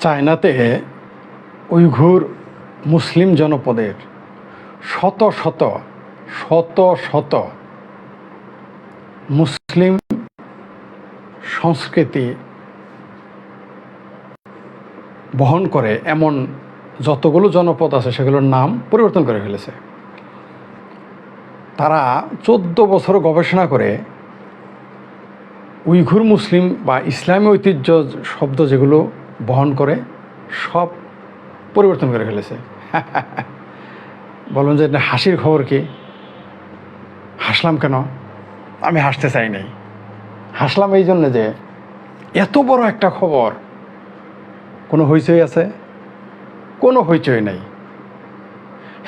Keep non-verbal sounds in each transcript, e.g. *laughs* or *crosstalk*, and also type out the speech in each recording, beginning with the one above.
চায়নাতে উইঘুর মুসলিম জনপদের শত শত শত শত মুসলিম সংস্কৃতি বহন করে এমন যতগুলো জনপদ আছে সেগুলোর নাম পরিবর্তন করে ফেলেছে। তারা চোদ্দ বছর গবেষণা করে উইঘুর মুসলিম বা ইসলামী ঐতিহ্য শব্দ যেগুলো বহন করে সব পরিবর্তন করে ফেলেছে। বলুন যে হাসির খবর কি? হাসলাম কেন? আমি হাসতে চাই নাই। হাসলাম এই জন্য যে এত বড় একটা খবর কোনো হইচই আছে? কোনো হইচই নাই।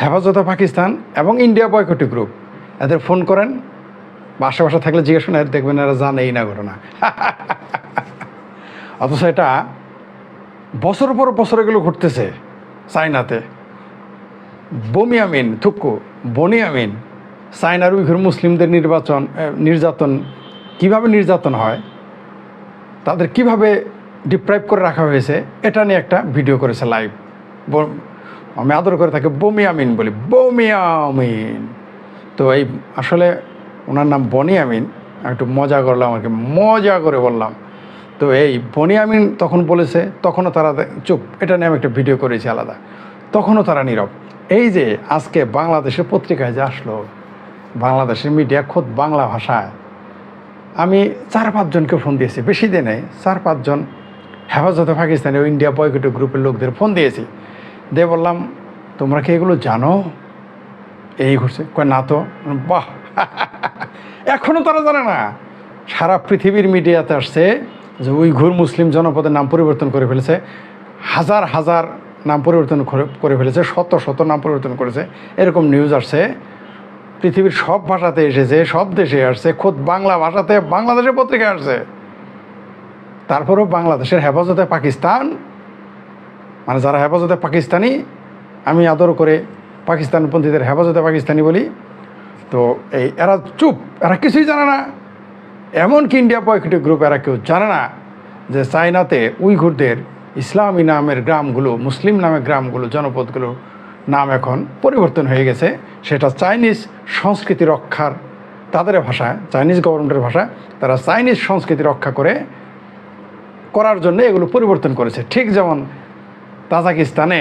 হেফাজতে পাকিস্তান এবং ইন্ডিয়া বয়কটি গ্রুপ। এদের ফোন করেন, বা আশেপাশে থাকলে জিজ্ঞেস দেখবেন এরা জানেই না ঘটনা। *laughs* অথচ এটা বছর পর বছর এগুলো ঘটতেছে চায়নাতে। বমি আমিন থুক্কু বনি আমিন চায়নার উইঘুর মুসলিমদের নির্বাচন নির্যাতন কীভাবে নির্যাতন হয়, তাদের কীভাবে ডিপ্রাইভ করে রাখা হয়েছে, এটা নিয়ে একটা ভিডিও করেছে লাইভ আমি আদর করে তাকে বমি আমিন বলি বমি আমিন তো এই, আসলে ওনার নাম বনি আমিন আমি একটু মজা করলাম আর কি, মজা করে বললাম। তো এই বনি আমিন তখন বলেছে, তখনও তারা চুপ, এটা নিয়ে আমি একটা ভিডিও করেছি আলাদা। তখনও তারা নীরব। এই যে আজকে বাংলাদেশের পত্রিকায় যে আসলো, বাংলাদেশের মিডিয়া খোদ বাংলা ভাষায়, আমি চার পাঁচজনকে ফোন দিয়েছি, বেশি দিনে চার পাঁচজন হেফাজতে পাকিস্তানি ও ইন্ডিয়া বয়কট গ্রুপের লোকদের ফোন দিয়েছি। দিয়ে বললাম, তোমরা কি এগুলো জানো? এই ঘুরছে, কয়, না তো। বাহ! *laughs* এখনও তারা জানে না। সারা পৃথিবীর মিডিয়াতে আসছে যে উইঘুর মুসলিম জনপদের নাম পরিবর্তন করে ফেলেছে, হাজার হাজার নাম পরিবর্তন করে- করে ফেলেছে, শত শত নাম পরিবর্তন করেছে। এরকম নিউজ আসছে, পৃথিবীর সব ভাষাতে এসেছে, সব দেশে আসছে, খোদ বাংলা ভাষাতে বাংলাদেশের পত্রিকায় আসছে। তারপরেও বাংলাদেশের হেফাজতে পাকিস্তান মানে যারা হেফাজতে পাকিস্তানি, আমি আদর করে পাকিস্তানপন্থীদের হেফাজতে পাকিস্তানি বলি, তো এই এরা চুপ, এরা কিছুই জানে না। এমনকি ইন্ডিয়া বয়কটি গ্রুপ এরা কেউ জানে না যে চায়নাতে উইঘুরদের ইসলামী নামের গ্রামগুলো, মুসলিম নামের গ্রামগুলো জনপদগুলো নাম এখন পরিবর্তন হয়ে গেছে। সেটা চাইনিজ সংস্কৃতি রক্ষার তাদের ভাষায় চাইনিজ গভর্নমেন্টের ভাষা, তারা চাইনিজ সংস্কৃতি রক্ষা করে করার জন্য এগুলো পরিবর্তন করেছে। ঠিক যেমন তাজাকিস্তানে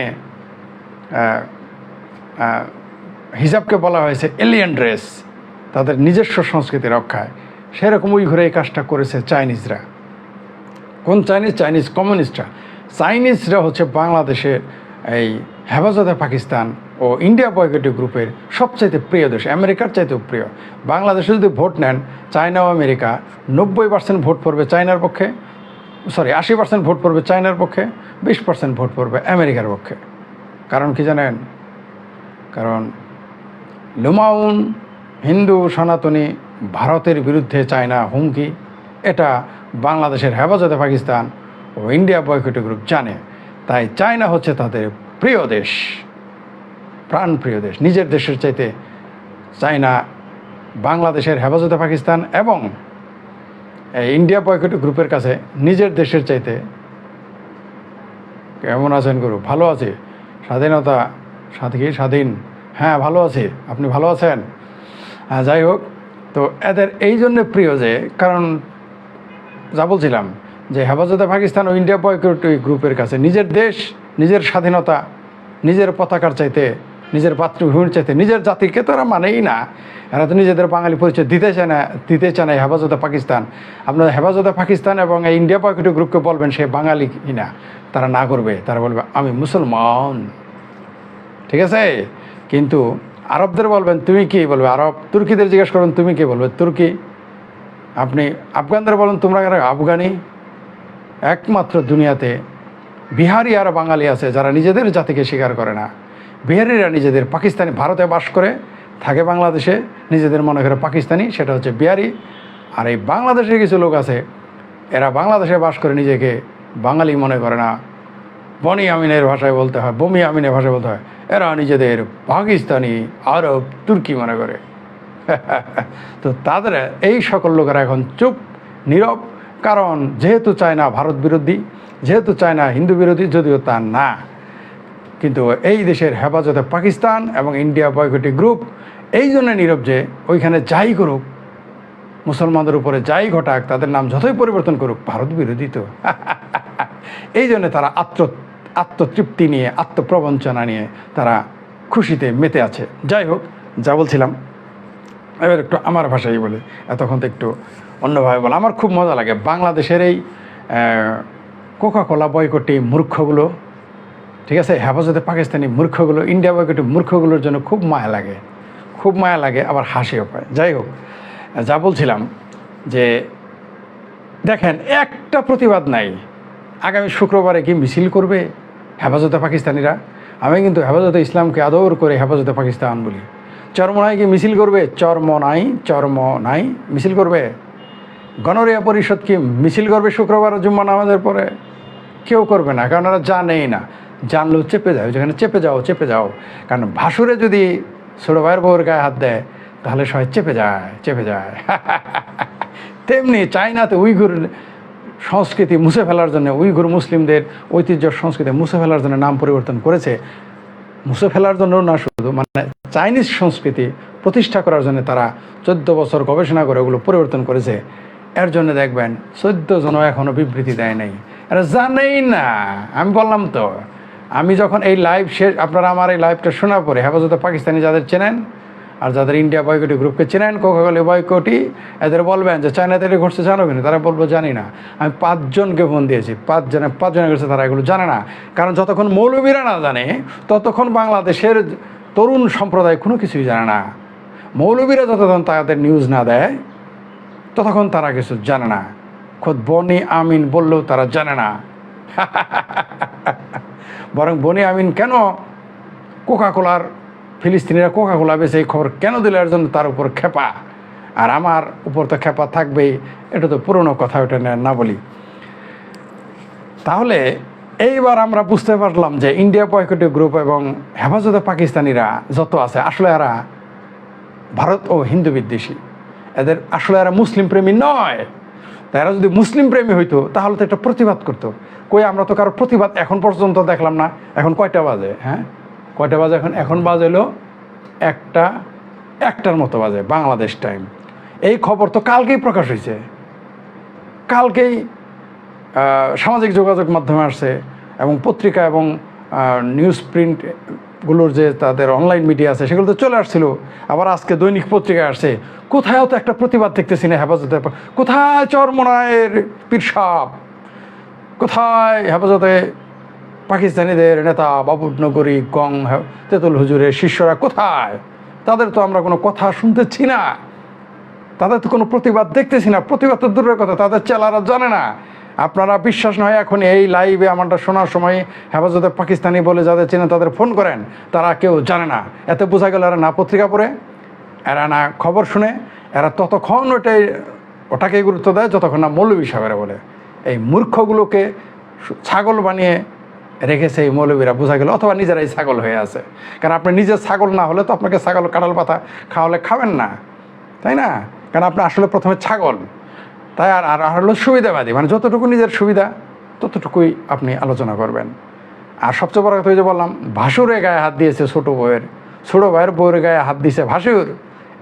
হিজাবকে বলা হয়েছে এলিয়ান ড্রেস তাদের নিজস্ব সংস্কৃতি রক্ষায়। সেরকম ওই ঘরে এই কাজটা করেছে চাইনিজরা। কোন চাইনিজ? চাইনিজ কমিউনিস্টরা। চাইনিজরা হচ্ছে বাংলাদেশের এই হেফাজতে পাকিস্তান ও ইন্ডিয়া বয়কটি গ্রুপের সবচাইতে প্রিয় দেশ, আমেরিকার চাইতেও প্রিয়। বাংলাদেশে যদি ভোট নেন চায়না ও আমেরিকা। নব্বই পার্সেন্ট ভোট পড়বে চায়নার পক্ষে সরি আশি পার্সেন্ট ভোট পড়বে চায়নার পক্ষে, বিশ পার্সেন্ট ভোট পড়বে আমেরিকার পক্ষে। কারণ কি জানেন? কারণ লুমাউন, হিন্দু, সনাতনী ভারতের বিরুদ্ধে চায়না হুমকি, এটা বাংলাদেশের হেফাজতে পাকিস্তান ও ইন্ডিয়া বয়কটি গ্রুপ জানে। তাই চায়না হচ্ছে তাদের প্রিয় দেশ, প্রাণ প্রিয় দেশ। নিজের দেশের চাইতে চায়না বাংলাদেশের হেফাজতে পাকিস্তান এবং ইন্ডিয়া বয়কটি গ্রুপের কাছে নিজের দেশের চাইতে কেমন আছেন গুরু? ভালো আছে। স্বাধীনতা কি? স্বাধীন। হ্যাঁ ভালো আছি। আপনি ভালো আছেন? হ্যাঁ যাই হোক তো এদের এই জন্য প্রিয় যে, কারণ যা বলছিলাম যে হেফাজতে পাকিস্তান ও ইন্ডিয়া বয়কট গ্রুপের কাছে। নিজের দেশ, নিজের স্বাধীনতা, নিজের পতাকার চাইতে, নিজের মাতৃভূমির চাইতে, নিজের জাতিকে তো এরা মানেই না। এরা তো নিজেদের বাঙালি পরিচয় দিতে চায় না, দিতে চায় না হেফাজতে পাকিস্তান। আপনার হেফাজতে পাকিস্তান এবং এই ইন্ডিয়া বয়কট গ্রুপকে বলবেন সে বাঙালি না, তারা না করবে। তারা বলবে, আমি মুসলমান। ঠিক আছে? কিন্তু আরবদের বলবেন, তুমি কি? বলবে, আরব, তুর্কিদের জিজ্ঞেস করবেন তুমি কি? বলবে, তুর্কি। আপনি আফগানদের বলেন, তোমরা কেন আফগানি? একমাত্র দুনিয়াতে বিহারি আর বাঙালি আছে যারা নিজেদের জাতিকে স্বীকার করে না। বিহারিরা নিজেদের পাকিস্তানি, ভারতে বাস করে, থাকে বাংলাদেশে, নিজেদের মনে করে পাকিস্তানি, সেটা হচ্ছে বিহারি। আর এই বাংলাদেশের কিছু লোক আছে, এরা বাংলাদেশে বাস করে নিজেকে বাঙালি মনে করে না। বনি আমিনের ভাষায় বলতে হয়, বমি আমিনের ভাষায় বলতে হয়। এরা নিজেদের পাকিস্তানি আরব তুর্কি মনে করে। *laughs* তো তাদের এই সকল লোকেরা এখন চুপ, নীরব, কারণ যেহেতু চায়না ভারত বিরোধী, যেহেতু চায়না হিন্দু বিরোধী, যদিও তা না। কিন্তু এই দেশের হেফাজতে পাকিস্তান এবং ইন্ডিয়া বয়কটি গ্রুপ, এই জন্য নীরব যে ওইখানে যাই করুক, মুসলমানদের উপরে যাই ঘটাক, তাদের নাম যতই পরিবর্তন করুক, ভারত বিরোধী তো। *laughs* এই জন্য তারা আত্ম আত্মতৃপ্তি নিয়ে, আত্মপ্রবঞ্চনা নিয়ে তারা খুশিতে মেতে আছে। যাই হোক, যা বলছিলাম, এবার একটু আমার ভাষাই বলে। এতক্ষণ তো একটু অন্যভাবে বলে। আমার খুব মজা লাগে। বাংলাদেশের এই কোকা কোলা বয়কটি মূর্খগুলো, ঠিক আছে? হেফাজতে পাকিস্তানি মূর্খগুলো ইন্ডিয়া বয়কটি মূর্খগুলোর জন্য খুব মায়া লাগে। খুব মায়া লাগে, আবার হাসিও পায়। যাই হোক, যা বলছিলাম যে, দেখেন, একটা প্রতিবাদ নাই। আগামী শুক্রবারে কি মিছিল করবে হেফাজতে পাকিস্তানিরা? আমি কিন্তু হেফাজতে ইসলামকে আদর করে হেফাজতে পাকিস্তান বলি। চরমনাই কি মিছিল করবে? চর্ম নাই চর্ম নাই মিছিল করবে? গণরিয়া পরিষদ কি মিছিল করবে শুক্রবার জুম্মা নামাজের পরে? কেউ করবে না, কারণ ওরা জানেই না। জানলেও চেপে যাও যেখানে চেপে যাও চেপে যাও। কারণ ভাসুরে যদি ছোটো ভাইয়ের বউয়ের গায়ে হাত দেয়, তাহলে সবাই চেপে যায় চেপে যায়। *laughs* তেমনি চায়নাতে উইঘুর সংস্কৃতি মুছে ফেলার জন্য উইঘুর মুসলিমদের ঐতিহ্য সংস্কৃতি মুছে ফেলার জন্য নাম পরিবর্তন করেছে। মুছে ফেলার জন্য না শুধু মানে চাইনিজ সংস্কৃতি প্রতিষ্ঠা করার জন্য তারা চোদ্দ বছর গবেষণা করে ওগুলো পরিবর্তন করেছে। এর জন্য দেখবেন চোদ্দ জন এখনও বিবৃতি দেয় নাই। এরা জানেই না, আমি বললাম তো। আমি যখন এই লাইভ শেষ আপনারা আমার এই লাইভটা শোনার পরে হেফাজতে পাকিস্তানি যাদের চেনেন আর যাদের ইন্ডিয়া বয়কটি গ্রুপকে চেনেন কোকাকলি বয়কটি এদের বলবেন যে চায়নাতে এটা ঘটছে জানো কিনা? তারা বলব, জানি না। আমি পাঁচজনকে ফোন দিয়েছি, পাঁচজনে পাঁচজনে গেছে তারা এগুলো জানে না। কারণ যতক্ষণ মৌলবীরা না জানে, ততক্ষণ বাংলাদেশের তরুণ সম্প্রদায় কোনো কিছুই জানে না। মৌলবীরা যতক্ষণ তাদের নিউজ না দেয়, ততক্ষণ তারা কিছু জানে না। খোদ বনি আমিন বললেও তারা জানে না। *laughs* বরং বনি আমিন কেন কোকা কোলার ফিলিস্তিনিরা কোকা কোলা বেছে এই খবর কেন দিল? এর জন্য তার উপর খেপা আর আমার উপর তো খেপা থাকবেই এটা তো পুরনো কথা, ওটা না বলি। তাহলে এইবার আমরা বুঝতে পারলাম যে ইন্ডিয়া বয়কটি গ্রুপ এবং হেফাজতে পাকিস্তানিরা যত আছে আসলে এরা ভারত ও হিন্দু বিদ্বেষী। এদের আসলে এরা মুসলিম প্রেমী নয়। তা এরা যদি মুসলিম প্রেমী হইতো, তাহলে তো একটা প্রতিবাদ করতো। কই, আমরা তো কারও প্রতিবাদ এখন পর্যন্ত দেখলাম না। এখন কয়টা বাজে হ্যাঁ? কয়টা বাজে এখন? এখন বাজে একটা, একটার মতো বাজে, বাংলাদেশ টাইম এই খবর তো কালকেই প্রকাশ হয়েছে। কালকেই সামাজিক যোগাযোগ মাধ্যমে আসছে এবং পত্রিকা এবং নিউজ প্রিন্টগুলোর যে তাদের অনলাইন মিডিয়া আছে, সেগুলো তো চলে আসছিল। আবার আজকে দৈনিক পত্রিকায় আসছে। কোথাও তো একটা প্রতিবাদ দেখতেছি না হেফাজতে। কোথায় চরমনায়ের পীরসাপ কোথায় হেফাজতে পাকিস্তানিদের নেতা বাবুনগরী গং তেতুল হুজুরের শিষ্যরা কোথায়? তাদের তো আমরা কোনো কথা শুনতেছি না। তাদের তো কোনো প্রতিবাদ দেখতেছি না। প্রতিবাদ তো দূরের কথা, তাদের চেলারা জানে না। আপনারা বিশ্বাস নয়, এখন এই লাইভে আমারটা শোনার সময় হেফাজতে পাকিস্তানি বলে যাদের চেনে তাদের ফোন করেন, তারা কেউ জানে না। এতে বোঝা গেল এরা না পত্রিকা পড়ে, এরা না খবর শুনে, এরা ততক্ষণ ওটাই ওটাকেই গুরুত্ব দেয়, যতক্ষণ না মৌলবী সাহেবেরা বলে। এই মূর্খগুলোকে ছাগল বানিয়ে রেখেছে এই মৌলবীরা, বোঝা গেল, অথবা নিজেরাই ছাগল হয়ে আছে। কারণ আপনি নিজে ছাগল না হলে তো আপনাকে ছাগল, কাঁঠাল, পাতা খাওয়ালে খাবেন না। তাই না? কারণ আপনি আসলে প্রথমে ছাগল। তাই আর আর হলো সুবিধাবাদী। মানে যতটুকু নিজের সুবিধা, ততটুকুই আপনি আলোচনা করবেন। আর সবচেয়ে বড় কথা যে বললাম ভাসুরে গায়ে হাত দিয়েছে ছোটো বউয়ের। ছোটো ভাইয়ের বউয়ের গায়ে হাত দিয়েছে ভাসুর।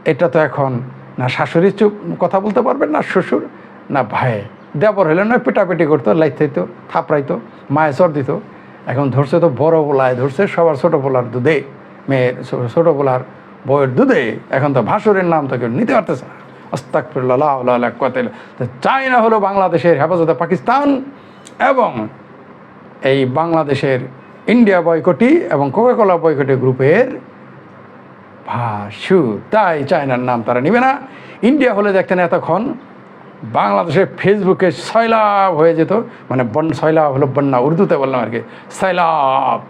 এটা তো এখন না শাশুড়ি চুপ, কথা বলতে পারবেন না শ্বশুর, না ভাই। দেবর হলে নয়, পেটাপেটি করতো লাইট থাইতো, থাপড়াইতো মায়ে চর দিত। এখন ধরছে তো বড় পোলায় ধরছে, সবার ছোটো পোলার দুধে, মেয়ের ছোটো পোলার বউয়ের দুধে, এখন তো ভাসুরের নাম তো কেউ নিতে পারতেছে না। চায়না হলো বাংলাদেশের হেফাজতে পাকিস্তান এবং এই বাংলাদেশের ইন্ডিয়া বয়কটি এবং কোকাকোলা বয়কটি গ্রুপের ভাসু তাই চায়নার নাম তারা নিবে না। ইন্ডিয়া হলে দেখতেন এতক্ষণ বাংলাদেশের ফেসবুকে সয়লাভ হয়ে যেত মানে বন সয়লাভ হলো বন্যা, উর্দুতে বললাম আর কি সয়লাভ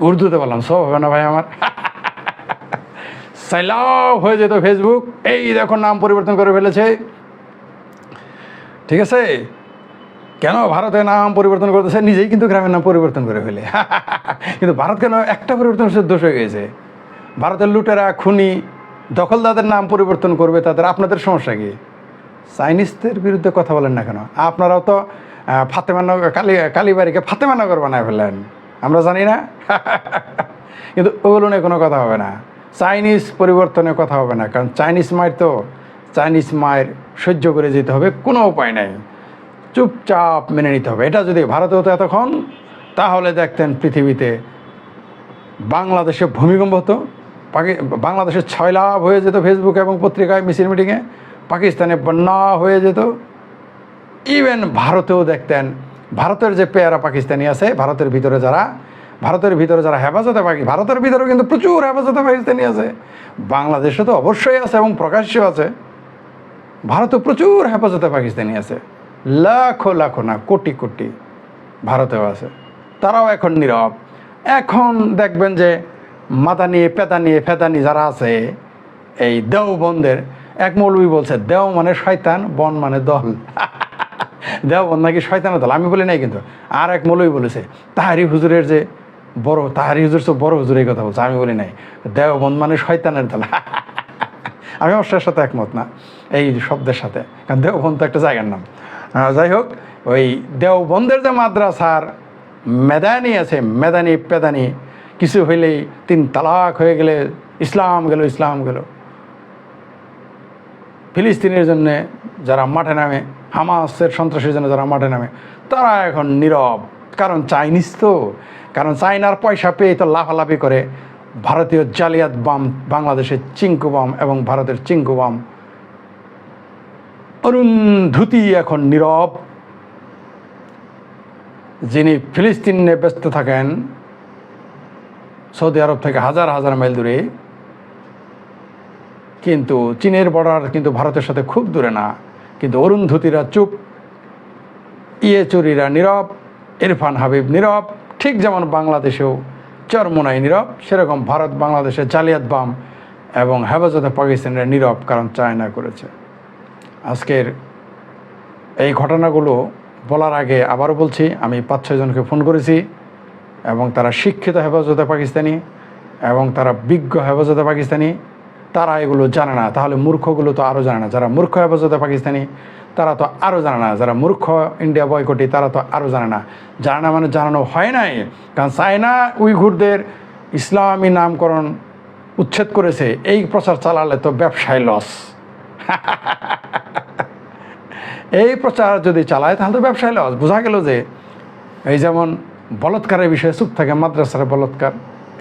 উর্দুতে বললাম, সব হবে না ভাই আমার। *laughs* সয়লাভ হয়ে যেত ফেসবুক, এই দেখো নাম পরিবর্তন করে ফেলেছে। ঠিক আছে? কেন ভারতের নাম পরিবর্তন করতেছে? নিজেই কিন্তু গ্রামের নাম পরিবর্তন করে ফেলে। *laughs* কিন্তু ভারত কেন একটা পরিবর্তন দোষ হয়ে গেছে? ভারতের লুটেরা, খুনি, দখলদারদের নাম পরিবর্তন করবে, তাদের আপনাদের সমস্যা কি? চাইনিজদের বিরুদ্ধে কথা বলেন না কেন? আপনারাও তো আহ, ফাতেমানগর কালী কালীবাড়িকে ফাতেমানগর বানায় ফেললেন। আমরা জানি না। *laughs* কিন্তু ওগুলো নিয়ে কোনো কথা হবে না। চাইনিজ পরিবর্তনের কথা হবে না। কারণ চাইনিজ মায়ের তো চাইনিজ মায়ের সহ্য করে যেতে হবে কোনো উপায় নাই। চুপচাপ মেনে নিতে হবে। এটা যদি ভারতে হতো এতক্ষণ তাহলে দেখতেন পৃথিবীতে বাংলাদেশে ভূমিকম্প হতো পাকি বাংলাদেশে ছয় লাভ হয়ে যেত ফেসবুকে এবং পত্রিকায় মিছিল মিটিংয়ে পাকিস্তানে বন্যা হয়ে যেত। ইভেন ভারতেও দেখতেন, ভারতের যে পেয়ারা পাকিস্তানি আছে, ভারতের ভিতরে যারা, ভারতের ভিতরে যারা হেফাজতে পাকি, ভারতের ভিতরেও কিন্তু প্রচুর হেফাজতে পাকিস্তানি আছে। বাংলাদেশে তো অবশ্যই আছে এবং প্রকাশ্য আছে। ভারতে প্রচুর হেফাজতে পাকিস্তানি আছে। লাখো লাখো না, কোটি কোটি ভারতেও আছে। তারাও এখন নীরব। এখন দেখবেন যে মাথা নিয়ে, পেতা নিয়ে ফেতানি যারা আছে, এই দেও বন্ধের এক মৌলবী বলছে, দেও মানে শয়তান, বন মানে দল। *laughs* দেও বন নাকি শয়তানের দল? আমি বলি নাই কিন্তু। আর এক মৌলবী বলেছে তাহারি হুজুরের যে বড় তাহারি হুজুর তো বড় হুজুর এই কথা বলছে। আমি বলি নাই, দেও বন মানে শয়তানের দল। *laughs* আমি অবশ্যের সাথে একমত না, এই শব্দের সাথে, কারণ দেওবন্ধ তো একটা জায়গার নাম। যাই হোক, ওই দেওবন্ধের যে মাদ্রাসার মেদানি আছে, মেদানি, পেদানি, কিছু হইলেই তিন তালাক হয়ে গেলে ইসলাম গেল ইসলাম গেল। ফিলিস্তিনের জন্য যারা মাঠে নামে, হামাসের সন্ত্রাসের জন্য যারা মাঠে নামে, তারা এখন নীরব। কারণ চাইনিজ তো। কারণ চাইনার পয়সা পেয়ে তো লাফালাফি করে। ভারতীয় জালিয়াত বাম, বাংলাদেশের চিঙ্কু বাম এবং ভারতের চিঙ্কু বাম। অরুন্ধুতি এখন নীরব। যিনি ফিলিস্তিনে ব্যস্ত থাকেন, সৌদি আরব থেকে হাজার হাজার মাইল দূরে। কিন্তু চীনের বর্ডার কিন্তু ভারতের সাথে খুব দূরে না। কিন্তু অরুন্ধতিরা চুপ। ইয়ে চুরিরা নীরব, ইরফান হাবিব নীরব, ঠিক যেমন বাংলাদেশেও চরমোনাই নীরব, সেরকম ভারত বাংলাদেশে জালিয়াত বাম এবং হেফাজতে পাকিস্তানের নীরব কারণ চায়না করেছে। আজকের এই ঘটনাগুলো বলার আগে আবারও বলছি, আমি পাঁচ ছয়জনকে ফোন করেছি এবং তারা শিক্ষিত হেফাজতে পাকিস্তানি এবং তারা বিজ্ঞ হেফাজতে পাকিস্তানি। তারা এগুলো জানে না। তাহলে মূর্খগুলো তো আরও জানে না। যারা মূর্খ হেফাজতে পাকিস্তানি, তারা তো আরও জানে না। যারা মূর্খ ইন্ডিয়া বয়কটি তারা তো আরও জানে না। জানে না মানে জানানো হয় নাই। কারণ চায়না উইঘুরদের ইসলামী নামকরণ উচ্ছেদ করেছে। এই প্রচার চালালে তো ব্যবসায় লস *laughs* এই প্রচার যদি চালায়, তাহলে তো ব্যবসায় লস বোঝা গেল যে এই যেমন বলৎকারের বিষয়ে চুপ থাকে, মাদ্রাসার বলৎকার,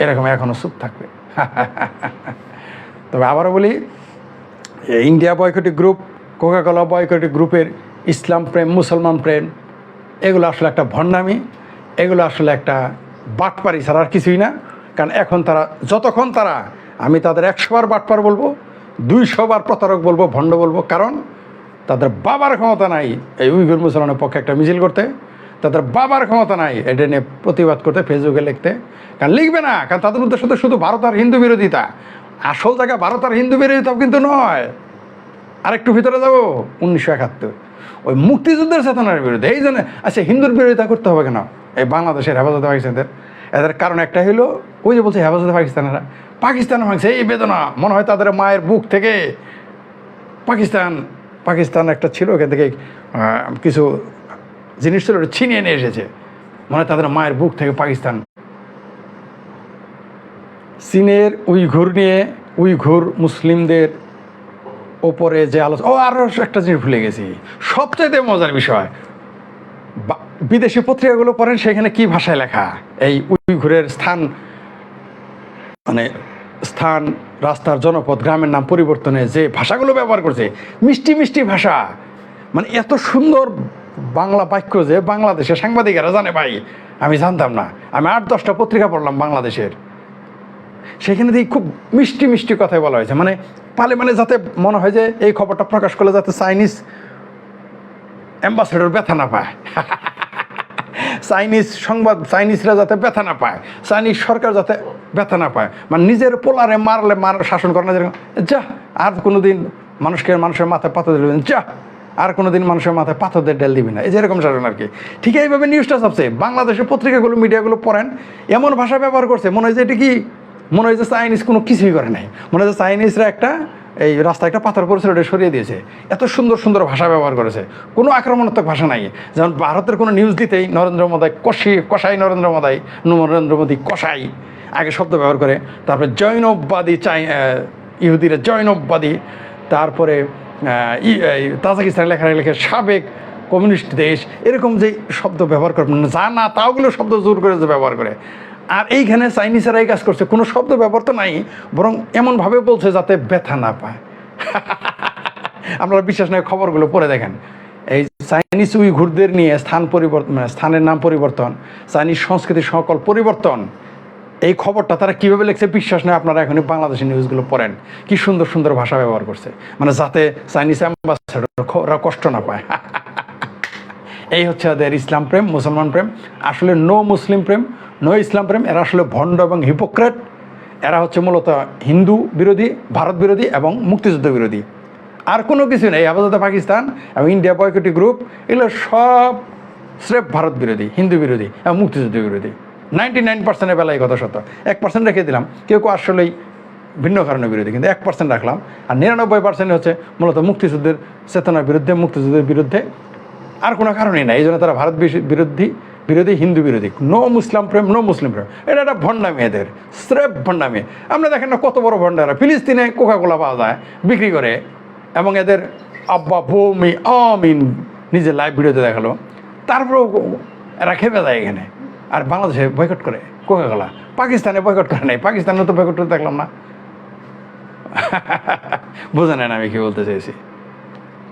এরকম এখনও চুপ থাকবে। *laughs* তবে আবারও বলি ইন্ডিয়া বয়কটি গ্রুপ, কোকাকোলা বয়কটি গ্রুপের ইসলাম প্রেম, মুসলমান প্রেম, এগুলো আসলে একটা ভণ্ডামি, এগুলো আসলে একটা বাটপারি ছাড়া আর কিছুই না। কারণ এখন তারা, যতক্ষণ তারা, আমি তাদের একশোবার বাটপার বলব, দুইশো বার প্রতারক বলব, ভণ্ড বলব, কারণ তাদের বাবার ক্ষমতা নাই এই উইগুর মুসলমানের পক্ষে একটা মিছিল করতে, তাদের বাবার ক্ষমতা নাই এটা নিয়ে প্রতিবাদ করতে, ফেসবুকে লিখতে। কারণ লিখবে না, কারণ তাদের উদ্দেশ্য তো শুধু ভারত আর হিন্দু বিরোধিতা। আসল জায়গা ভারত আর হিন্দু বিরোধিতা কিন্তু নয়। আরেকটু ভিতরে যাব, উনিশশো একাত্তর। ওই মুক্তিযুদ্ধের চেতনার বিরুদ্ধে। এই জন্য আচ্ছা হিন্দুর বিরোধিতা করতে হবে কেন? এই বাংলাদেশের হেফাজতে পাকিস্তানদের। এদের কারণ একটা হইল, ওই যে বলছে হেফাজতে পাকিস্তানেরা। পাকিস্তান ভাঙছে এই বেদনা। মনে হয় তাদের মায়ের বুক থেকে পাকিস্তান পাকিস্তান একটা ছিল, ওখান থেকে কিছু জিনিস ছিল ছিনিয়ে নিয়ে এসেছে। মনে হয় তাদের মায়ের বুক থেকে পাকিস্তান চীনের উইঘুর নিয়ে উইঘুর মুসলিমদের ওপরে যে আলোচনা ও আরও একটা জিনিস ভুলে গেছি। সবচাইতে মজার বিষয় বিদেশি পত্রিকাগুলো পড়েন, সেখানে কি ভাষায় লেখা? এই উইঘুরের স্থান মানে স্থান, রাস্তার জনপদ, গ্রামের নাম পরিবর্তনে যে ভাষাগুলো ব্যবহার করছে, মিষ্টি মিষ্টি ভাষা। মানে এত সুন্দর বাংলা বাক্য যে বাংলাদেশের সাংবাদিকেরা জানে ভাই, আমি জানতাম না। আমি আট, দশটা পত্রিকা পড়লাম বাংলাদেশের। সেখানে দিয়ে খুব মিষ্টি মিষ্টি কথাই বলা হয়েছে। মানে পালে মানে যাতে মনে হয় যে এই খবরটা প্রকাশ করলে যাতে চাইনিজ অ্যাম্বাসেডর ব্যথা না পায়। *laughs* চাইনিজ সংবাদ, চাইনিজরা যাতে ব্যথা না পায়, চাইনিজ সরকার যাতে ব্যথা না পায়। মানে নিজের পোলারে মারলে মার, শাসন করে না যেরকম, যা, আর কোনো দিন মানুষকে মানুষের মাথায় পাথর দিল যা, আর কোনো দিন মানুষের মাথায় পাথরদের ডেল দিবি না। এই যেরকম শাসন আর কি। ঠিক এইভাবে নিউজটা সবচে বাংলাদেশের পত্রিকাগুলো মিডিয়াগুলো পড়েন, এমন ভাষা ব্যবহার করছে, মনে হয় যে এটা কি মনে হয় যে চাইনিজ কোনো কিছুই করে নাই। মনে হয় যে চাইনিজরা একটা এই রাস্তায় একটা পাথর পড়েছিল ওটা সরিয়ে দিয়েছে। এত সুন্দর সুন্দর ভাষা ব্যবহার করেছে। কোনো আক্রমণাত্মক ভাষা নাই। যেমন ভারতের কোনো নিউজ দিতেই নরেন্দ্র মোদাই কষি, কষাই নরেন্দ্র মোদাই নরেন্দ্র মোদী কষাই। আগে শব্দ ব্যবহার করে, তারপরে জৈনববাদী চাই ইহুদিরা জৈনববাদী, তারপরে তাজাকিস্তান লেখা লেখে সাবেক কমিউনিস্ট দেশ। এরকম যে শব্দ ব্যবহার করে মানে যা না তাওগুলো শব্দ জোর করে যে ব্যবহার করে। আর এইখানে চাইনিজেরা এই কাজ করছে। কোনো শব্দ ব্যবহার তো নাই, বরং এমনভাবে বলছে যাতে ব্যথা না পায়। *laughs* আপনারা বিশ্বাস নয় খবরগুলো পড়ে দেখেন। এই চাইনিজ উইঘুরদের নিয়ে স্থান পরিবর্তন মানে স্থানের নাম পরিবর্তন, চাইনিজ সংস্কৃতির সকল পরিবর্তন, এই খবরটা তারা কীভাবে লিখছে বিশ্বাস নয় আপনারা এখনই বাংলাদেশি নিউজগুলো পড়েন। কি সুন্দর সুন্দর ভাষা ব্যবহার করছে। মানে যাতে চাইনিজ অ্যাম্বাসাডার ওরা কষ্ট না পায়। *laughs* এই হচ্ছে ওদের ইসলাম প্রেম, মুসলমান প্রেম। আসলে নো মুসলিম প্রেম নো ইসলাম প্রেম, এরা আসলে ভণ্ড এবং হিপোক্রেট এরা হচ্ছে মূলত হিন্দু বিরোধী, ভারত বিরোধী এবং মুক্তিযুদ্ধ বিরোধী। আর কোনো কিছু নেই, আপাতত পাকিস্তান এবং ইন্ডিয়া বয়কটি গ্রুপ এগুলো সব স্রেফ ভারত বিরোধী, হিন্দু বিরোধী এবং মুক্তিযুদ্ধ বিরোধী। নাইনটি নাইন পার্সেন্টের বেলায় কথা সত্য। এক পার্সেন্ট রেখে দিলাম, কেউ কেউ আসলেই ভিন্ন কারণে বিরোধী, কিন্তু এক পার্সেন্ট রাখলাম। আর নিরানব্বই পার্সেন্ট হচ্ছে মূলত মুক্তিযুদ্ধের চেতনার বিরুদ্ধে, মুক্তিযুদ্ধের বিরুদ্ধে। আর কোনো কারণই নাই, এই জন্য তারা ভারত বিরোধী বিরোধী, হিন্দু বিরোধী, নো মুসলাম প্রেম, নো মুসলিম প্রেম। এটা একটা ভণ্ডামি এদের স্রেফ ভণ্ডামি আমরা দেখেন না কত বড় ভণ্ডারা। ফিলিস্তিনে কোকা কোলা পাওয়া যায়, বিক্রি করে, এবং এদের আব্বা, বৌমি, আমিন নিজের লাইভ ভিডিওতে দেখাল। তারপরেও এরা খেপে যায় এখানে। আর বাংলাদেশে বয়কট করে কোকা কোলা পাকিস্তানে বয়কট করে নাই। পাকিস্তানে তো বয়কট করে দেখলাম না। *laughs* বুঝে নেন আমি কি বলতে চাইছি।